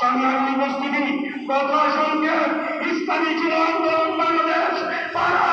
সংগ্রাম উপস্থিতি প্রশাসনকে ইসলামী ছিল আন্দোলন বাংলাদেশ তারা